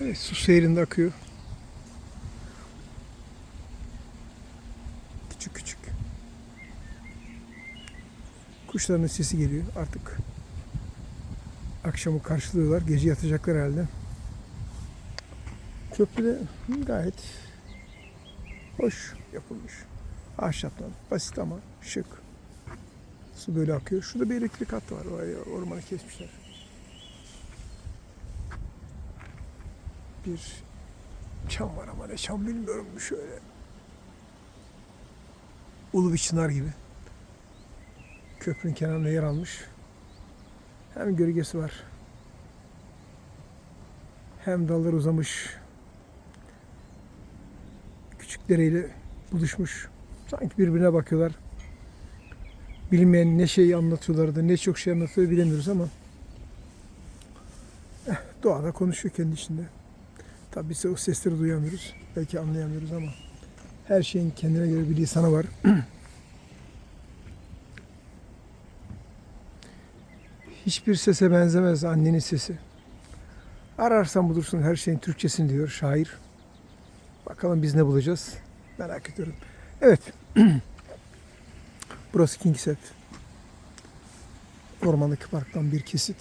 Evet, su seyrinde akıyor. Küçük küçük. Kuşların sesi geliyor artık. Akşamı karşılıyorlar. Gece yatacaklar herhalde. Köprü de gayet hoş yapılmış. Ahşaptan. Basit ama şık. Su böyle akıyor. Şurada bir elektrik hattı var. Ormanı kesmişler. Bir çam var ama ne çam bilmiyorum şöyle. Ulu bir çınar gibi. Köprünün kenarında yer almış. Hem gölgesi var. Hem dallar uzamış. Küçük dereyle buluşmuş. Sanki birbirine bakıyorlar. Bilmeyen ne şey anlatıyorlardı, ne çok şey anlatıyor bilemiyoruz ama eh, doğada konuşuyor kendi içinde. Tabii biz o sesleri duyamıyoruz. Belki anlayamıyoruz ama her şeyin kendine göre bir lisanı var. Hiçbir sese benzemez annenin sesi. Ararsan bulursun her şeyin Türkçesini diyor şair. Bakalım biz ne bulacağız? Merak ediyorum. Evet. Burası Kingset. Ormandaki parktan bir kesit.